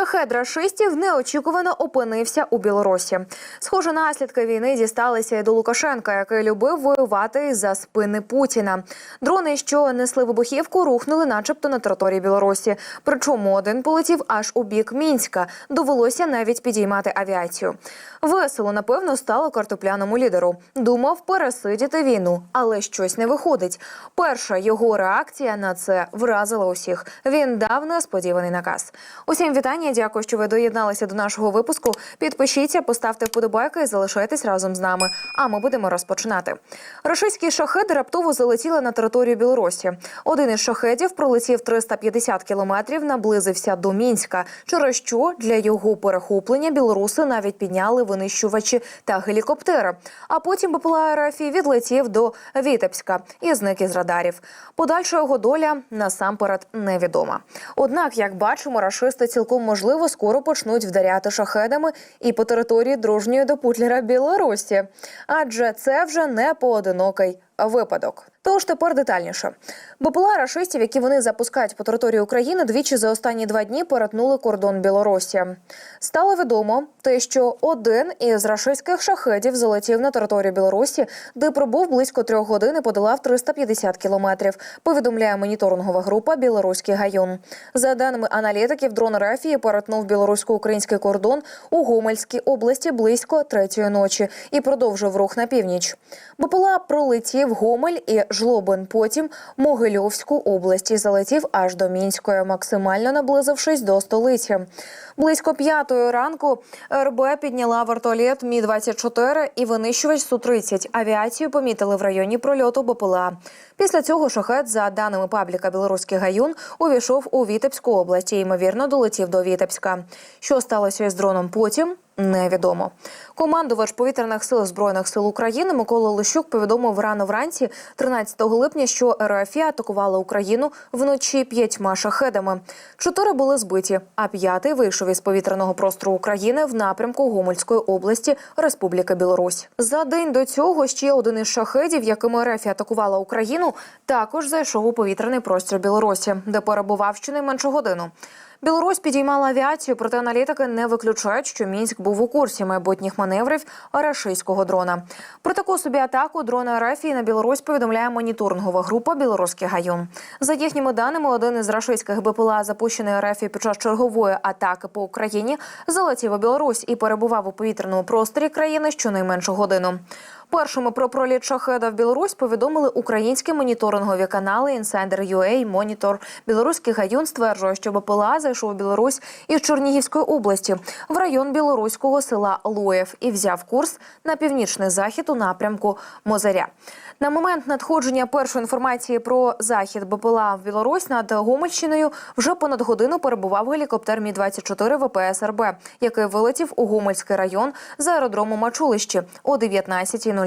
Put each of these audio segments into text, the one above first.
Шахед рашистів неочікувано опинився у Білорусі. Схоже, наслідки війни дісталися і до Лукашенка, який любив воювати за спини Путіна. Дрони, що несли вибухівку, рухнули, начебто, на території Білорусі. Причому один полетів аж у бік Мінська. Довелося навіть підіймати авіацію. Весело, напевно, стало картопляному лідеру. Думав пересидіти війну, але щось не виходить. Перша його реакція на це вразила усіх. Він дав несподіваний наказ. Усім вітання. Дякую, що ви доєдналися до нашого випуску. Підпишіться, поставте вподобайки і залишайтесь разом з нами. А ми будемо розпочинати. Рашистські шахеди раптово залетіли на територію Білорусі. Один із шахедів пролетів 350 кілометрів, наблизився до Мінська, через що для його перехоплення білоруси навіть підняли винищувачі та гелікоптери. А потім БПЛА РФ відлетів до Вітебська і зник із радарів. Подальша його доля насамперед невідома. Однак, як бачимо, рашисти цілком можливо скоро почнуть вдаряти шахедами і по території дружньої до Путлера Білорусі, адже це вже не поодинокий випадок. Тож тепер детальніше. БПЛА рашистів, які вони запускають по території України, двічі за останні два дні перетнули кордон Білорусі. Стало відомо те, що один із рашистських шахедів залетів на територію Білорусі, де пробув близько трьох годин і подолав 350 кілометрів. Повідомляє моніторингова група Білоруський гайон. За даними аналітиків, дрон Рафії перетнув білорусько-український кордон у Гомельській області близько третьої ночі і продовжив рух на північ. БПЛА пролетів Гомель і Жлобин, потім Могильовську область і залетів аж до Мінської, максимально наблизившись до столиці. Близько п'ятої ранку РБ підняла вертоліт Мі 24 і винищувач Су 30 Авіацію помітили в районі прольоту БПЛА. Після цього шахет, за даними пабліка Білоруський гаюн, увійшов у Вітебську область і ймовірно долетів до Вітебська. Що сталося із дроном потім? Невідомо. Командувач повітряних сил збройних сил України Микола Лищук повідомив рано вранці, 13 липня, що РФІ атакувала Україну вночі п'ятьма шахедами. Чотири були збиті, а п'ятий вийшов із повітряного простору України в напрямку Гомельської області Республіка Білорусь. За день до цього ще один із шахедів, якими РФ атакувала Україну, також зайшов у повітряний простір Білорусі, де перебував щонайменше годину. Білорусь підіймала авіацію, проте аналітики не виключають, що мінськ був у курсі майбутніх маневрів рашистського дрона. Про таку собі атаку дрона РФ на Білорусь повідомляє моніторингова група Білоруський гайон. За їхніми даними, один із рашистських БПЛА, запущений РФ під час чергової атаки по Україні, залетів у Білорусь і перебував у повітряному просторі країни щонайменше годину. Першими про проліт шахеда в Білорусь повідомили українські моніторингові канали Insider UA, Monitor. Білоруський гаюн стверджує, що БПЛА зайшов у Білорусь із Чернігівської області в район білоруського села Лоєв і взяв курс на північний захід у напрямку Мозаря. На момент надходження першої інформації про захід БПЛА в Білорусь над Гомельщиною вже понад годину перебував гелікоптер Мі 24 ВПС РБ, який вилетів у Гомельський район з аеродрому Мачулище о 19.00.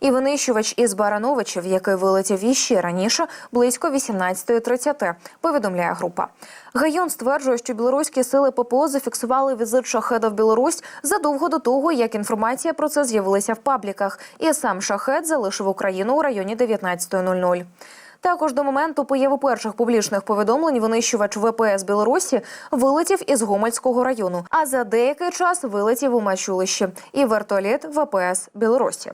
І винищувач із Барановичів, який вилетів іще раніше, близько 18.30, повідомляє група. Гайон стверджує, що білоруські сили ППО зафіксували візит шахеда в Білорусь задовго до того, як інформація про це з'явилася в пабліках, і сам шахет залишив Україну у районі 19.00. Також до моменту появи перших публічних повідомлень винищувач ВПС Білорусі вилетів із Гомельського району, а за деякий час вилетів у Мачулище і вертоліт ВПС Білорусі.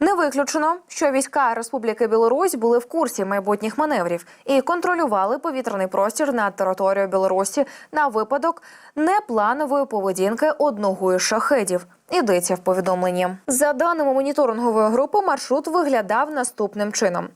Не виключено, що війська Республіки Білорусь були в курсі майбутніх маневрів і контролювали повітряний простір над територією Білорусі на випадок непланової поведінки одного із шахедів. Йдеться в повідомленні. За даними моніторингової групи, маршрут виглядав наступним чином.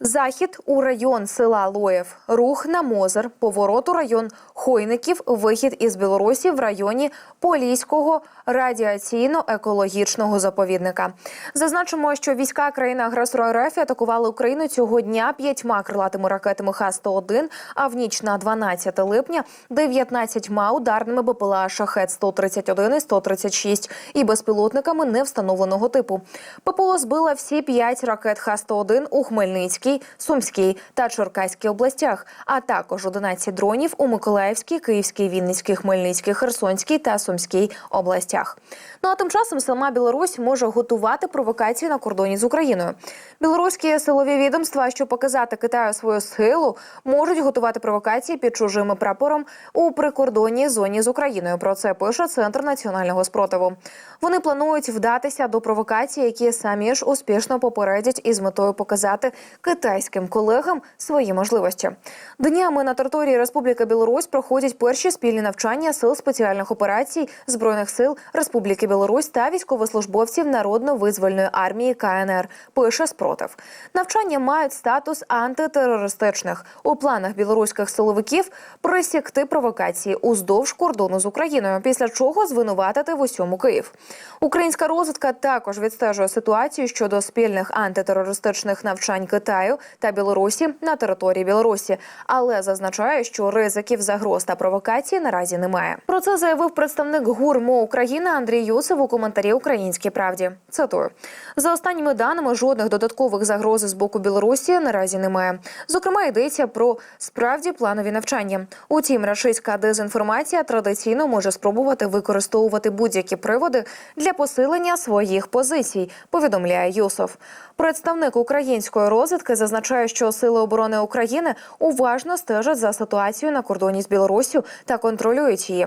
Захід у район села Лоєв, рух на Мозер, поворот у район Хойників, вихід із Білорусі в районі Поліського радіаційно-екологічного заповідника. Зазначимо, що війська країни-агресора РФ атакували Україну цього дня п'ятьма крилатими ракетами Х-101, а в ніч на 12 липня 19 ударними БПЛА «Шахет-131» і «136» і безпілотниками невстановленого типу. ППО збила всі п'ять ракет Х-101 у Хмельницькій, Запорізькій, Сумській та Черкаській областях, а також 11 дронів у Миколаївській, Київській, Вінницькій, Хмельницькій, Херсонській та Сумській областях. Ну а тим часом сама Білорусь може готувати провокації на кордоні з Україною. Білоруські силові відомства, щоб показати Китаю свою силу, можуть готувати провокації під чужими прапором у прикордонній зоні з Україною. Про це пише Центр національного спротиву. Вони планують вдатися до провокацій, які самі ж успішно попередять із метою показати китайським колегам свої можливості. Днями на території Республіки Білорусь проходять перші спільні навчання сил спеціальних операцій збройних сил Республіки Білорусь та військовослужбовців Народно-визвольної армії КНР. Пише спротив. Навчання мають статус антитерористичних. У планах білоруських силовиків присікти провокації уздовж кордону з Україною, після чого звинуватити в усьому Київ. Українська розвідка також відстежує ситуацію щодо спільних антитерористичних навчань Китаю та Білорусі на території Білорусі, але зазначає, що ризиків загроз та провокацій наразі немає. Про це заявив представник ГУРМО України Андрій Юсов у коментарі Українській правді. Цитую за останніми даними, жодних додаткових загроз з боку Білорусі наразі немає. Зокрема, йдеться про справді планові навчання. Утім, рашистська дезінформація традиційно може спробувати використовувати будь-які приводи для посилення своїх позицій. Повідомляє Юсов. Представник української розвідки зазначає, що сили оборони України уважно стежать за ситуацією на кордоні з Білоруссю та контролюють її.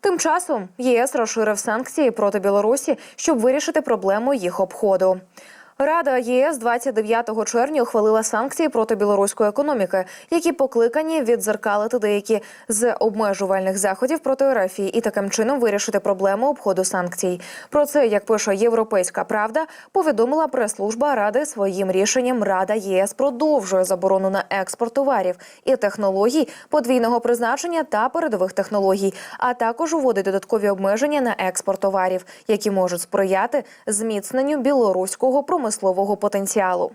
Тим часом ЄС розширив санкції проти Білорусі, щоб вирішити проблему їх обходу. Рада ЄС 29 червня ухвалила санкції проти білоруської економіки, які покликані відзеркалити деякі з обмежувальних заходів проти РФ і таким чином вирішити проблему обходу санкцій. Про це, як пише Європейська Правда, повідомила прес-служба Ради своїм рішенням. Рада ЄС продовжує заборону на експорт товарів і технологій подвійного призначення та передових технологій, а також уводить додаткові обмеження на експорт товарів, які можуть сприяти зміцненню білоруського промислового потенціалу.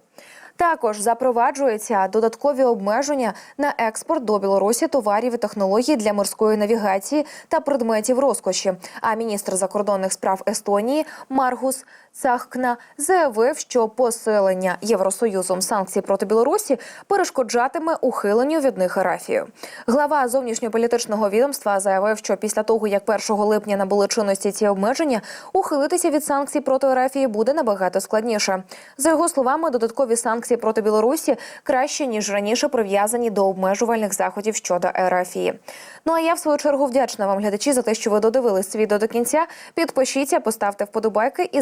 Також запроваджуються додаткові обмеження на експорт до Білорусі товарів і технологій для морської навігації та предметів розкоші. А міністр закордонних справ Естонії Маргус Цахкна заявив, що посилення Євросоюзом санкцій проти Білорусі перешкоджатиме ухиленню від них арафію. Глава зовнішньополітичного відомства заявив, що після того, як 1 липня набули чинності ці обмеження, ухилитися від санкцій проти арафії буде набагато складніше. За його словами, додаткові санкції проти Білорусі краще ніж раніше прив'язані до обмежувальних заходів щодо арафії. Ну а я в свою чергу вдячна вам, глядачі, за те, що ви додивились це відео до кінця. Підпишіться, поставте вподобайки і